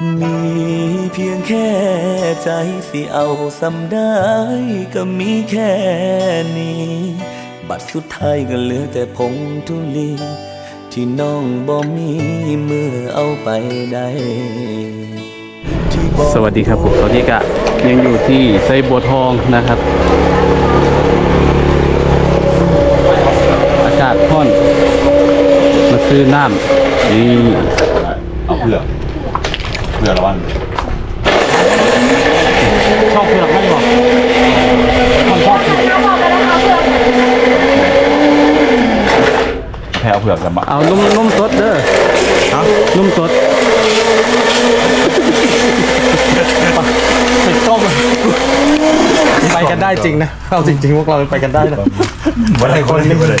มีเพียงแค่ใจสิเอาสำได้ก็มีแค่นี้ บัดสุดท้ายก็เหลือแต่ผงทุลี ที่น้องบ่มีมือเอาไปได้ที่บ่สวัสดีครับผมตอนนี้ก็ยังอยู่ที่ไซบัวทองนะครับ อากาศร้อน มาซื้อน้ำนี่เอาเผือก เผือกละวันชอบเผือกให้บอกชอบเผือกแพ้เอาเผือกกันมาเอานุ่มนุ่มสดเด้อเอานุ่มสดติดกล้องไปกันได้จริงนะเอาจริงๆพวกเราไปกันได้นะวันไหนคนนี้เลย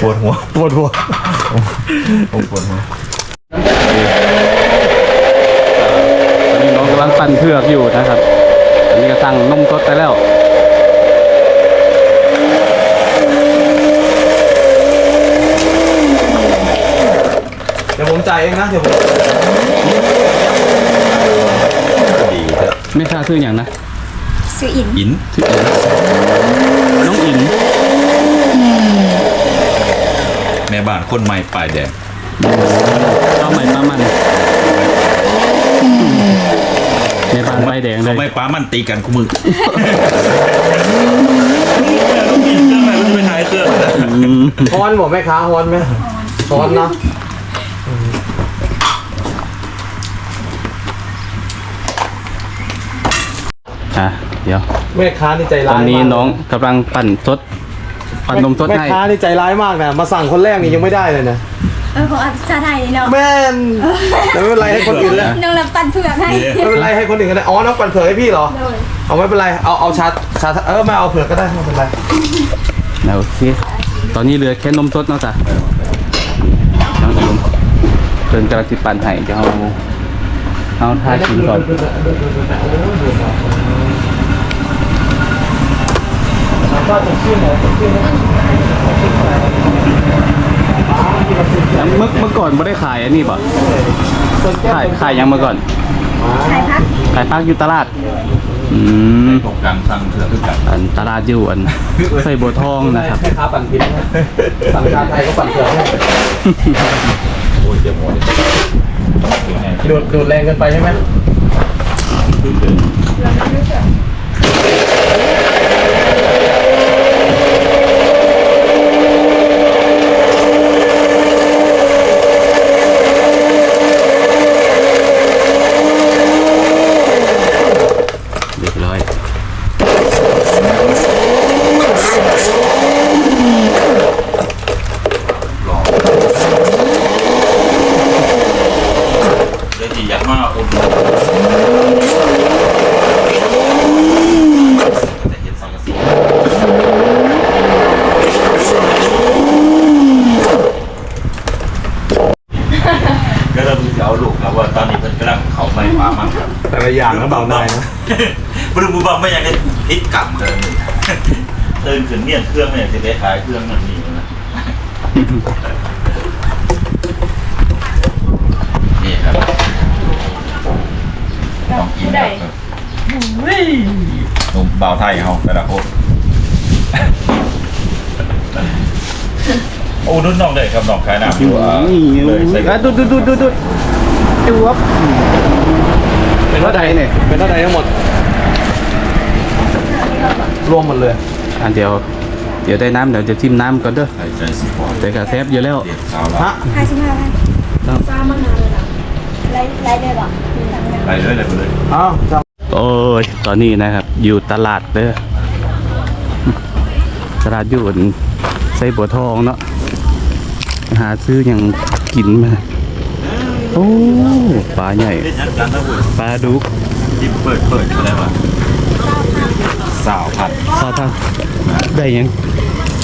ปวดหัวปวดหัวผมปวดหัว ตอนนี้น้องกำลังปั่น เผือกอยู่นะครับ อันนี้ก็สั่งนมสดไปแล้วเดี๋ยวผมจ่ายเองนะเดี๋ยวผมดีเถอะไม่ทราบชื่ออย่างนะซื้ออินอินชื่ออะไรนะน้องอินแม่บ้านคนใหม่ปลายแดงข้าวใหม่ปลามัน ในบ้านใบแดงเลเขายไม่ป้ามันตีกันคู่มือต้องกินเครื่องอะไรมันจะไปหายเครื่องนะฮอนบอกแม่ค้าฮอนไหมฮอนเนาะอะเดี๋ยวแม่ค้านี่ใจตร้าอยนนี้มากน้องกำลังปั่นสดปั่นนมสดแม่ให้ค้านี่ใจร้ายมากนะมาสั่งคนแรกนี่ยังไม่ได้เลยนะ เออของอาจารย์ไทยเนาะแม่นแต่ไม่เป็นไรให้คนอื่นแล้วน้องรับปันเผือกให้ ไม่เป็นไรให้คนอื่นก็ได้อ๋อน้องปั่นเผือกให้พี่เหรอโดย เอาไม่เป็นไรเอาเอาชาชาเออไม่เอาเผือกก็ได้ไม่เป็นไรนะโอเค ตอนนี้เหลือแค่นมสดเนาะจ้ะน้องอินเดินกำลังติปั่นให้เดี๋ยวเอาเอาท่ากินก่อนแล้วเมื่อเมื่อก่อนไม่ได้ขายอันนี้ป่ะขายขายยังเมื่อก่อนใครพักขายพักอยู่ตลาด อืมตกกลางสั่งเผือกขึ้นกันอันตลาดอยู่อันใส่บัวทองนะครับแม่ค้าปั่นผิดนะสั่งชาไทยก็ปั่นเผือกให้โอ้ยเจ็บหัวเลยดูดดูดแรงเกินไปใช่ไหม เรียบร้อย เลยจียัดมากอุ่นแต่เห็นสังกะสีก็เราจะเอาลูกครับว่าตอนนี้เพิ่นกำลังเขาไม่มามั่งครับ แต่ ละอย่างนะเบาได้นะบรูบูบังไม่อยากได้พลิกกลับเลยตื่นขึ้นเนี่ยเครื่องเนี่ยจะได้ขายเครื่องมันนี่นะนี่ครับต้องกินครับนุ่มเบาไทยเขาแต่ละคนโอ้นุ่นน้องเลยครับน้องขายน้ำอยู่อะเลยใส่อะดูดูดูดูดูจวบ เป็นว่าใดเนี่ยเป็นเท่าไหร่ทั้งหมด รวมหมดเลยอันเดียวเดี๋ยวได้น้ำเดี๋ยวจะจิ้มน้ำก่อนเด้อใส่ใจสีฟอนแต่กระแทบอยู่แล้วเด็ดสาวฮะละห้าสิบห้าพันฟ้ามานานเลยนะไล่ไล่ได้ป่ะมีทางไหนไปเลยเลยไปเลยอ้าวจโอ้ยตอนนี้นะครับ อยู่ตลาดเด้อตลาดอยู่อันใส่บัวทองเนาะหาซื้ออย่างกินมา โอ้ปลาใหญ่เล่นยันกันนะบุญปลาดุกที่เปิดเปิดอะไรวะสาวพันซาทางได้ยัง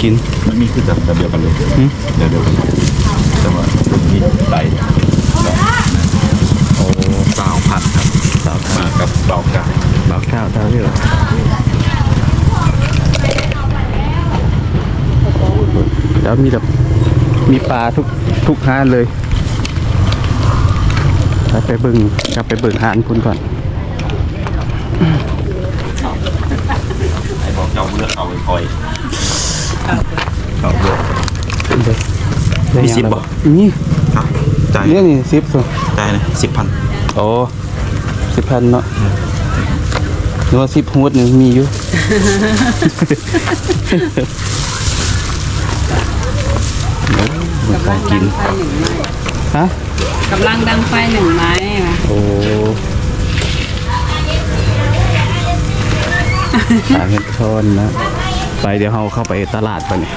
กินมันมีคือแบบเดียวกันเลยหืมเดี๋ยวเดี๋ยวแต่ว่ามีไตโอ้สาวพันครับสาวทางมากับเบากาบาวข้าวเท่าที่เหรอแล้วมีแบบมีปลาทุกทุกห้านเลย ไปเบิ่งกลับไปเบิ่งหานคุณก่อนไอ้บอกเจ้าเลือกเอาไว้คอยเอาเลือกมี10บ่นี่ครับจ่ายเนี่ยนี่สิบส่วนได้นะสิบพันโอ้สิบพันเนาะหรือว่าสิบฮูดนี่มีอยู่มันของกินไฟหนึ่งไม้ฮะ กำลังดังไฟหนึ่งไม้มาโอ้สามเห็ดทอนนะ ไปเดี๋ยวเราเข้าไปตลาดไปเนี่ย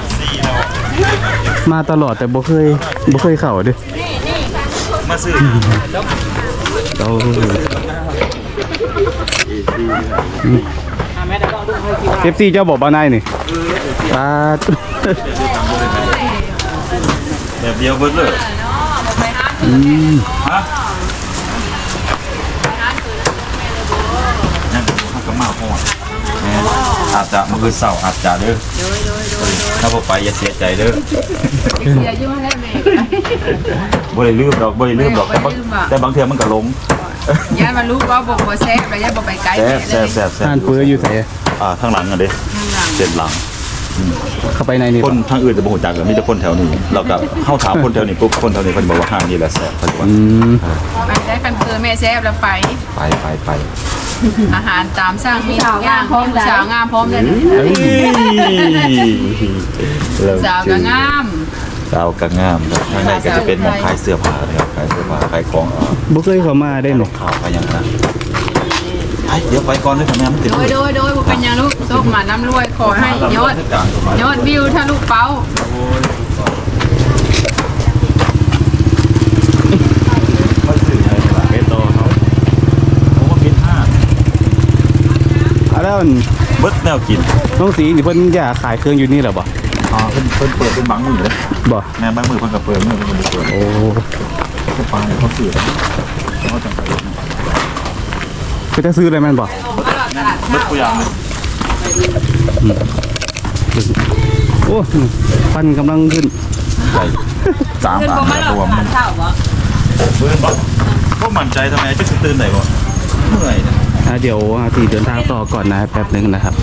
มาตลอดแต่บ่เคยบ่เคยเข้าเด้มาซื้อเราเอฟซีเจ้าบอกบ้านายนี่ปลาแบบเดียวเบิดเลย ฮะนั่นข้าวกระมาพอดแม่อาจจะมือเสาร์อาจจะเด้อถ้าบ่ไปอย่าเสียใจเด้อเสียยุ่งแล้วแม่บ่ได้ลืมดอกบ่ได้ลืมดอกแต่บางบ่ได้ลืมอะแต่บางเทื่อมันก็หลงย่ามารู้ว่าบอกว่าแซ่บแล้วยาบอกไปไกลแซ่บแซ่บแซ่บแซ่ทานเปื้ออยู่ใส่อ่าข้างหลังอะเด้ข้างหลังเส้นหลัง เข้าไปในนี่คนทางอื่นจะบ่ฮู้จักก็มีแต่คนแถวนี้เราก็เข้าถามคนแถวนี้ปุ๊บคนแถวนี้เพิ่นบอกว่าห้างนี่แหละแซ่บเพิ่นว่าอืมไปได้กันคือแม่แซ่บแล้วไป ไปไปไปอาหารตามสร้างมีทุกอย่างพร้อมสาวงามพร้อมเลยเฮ้ยเริ่มสาวจืก็ดงามสาวก็งามครับข้างในก็จะเป็นหมองขายเสื้อผ้านะครับขายเสื้อผ้าขายของเอ่อบ่เคยเข้ามาได้หนข่าวไปอย่างนั้น ไปเดี๋ยวไปก่อนเลยทำไมมันติดโดยโดยโดยบ่เป็นหยังลูกโชคมาน้ำรวยขอให้ยอดยอดวิวถ้าลูกเป้าเขาซื้ออะไรในร้านเบโตเขาโอ้มิตรห้าอะแล้วอันเบิดแนวกินน้องสีนี่เพิ่นอยากขายเครื่องอยู่นี่เหรอบ่อ่าเพิ่นเพิ่นเปิดเป็นบางมือเลยบ่แม่บางมือเพิ่นก็เปิดมือเพิ่นก็บ่เปิดโอ้เขาไปเขาซื้อเขาจังไป คือจะซื้ออะไรแม่นบ่เบิดตัวอย่างเลยโอ้ฟันกำลังขึ้นใส่สามบาทตัวมันเท่าบ่เบิ่งบ่บ่มั่นใจทำไมจะตื่นได้บ่เมื่อยนะอะเดี๋ยวอาทีเดินทางต่อก่อนนะแป๊บหนึงนะครับ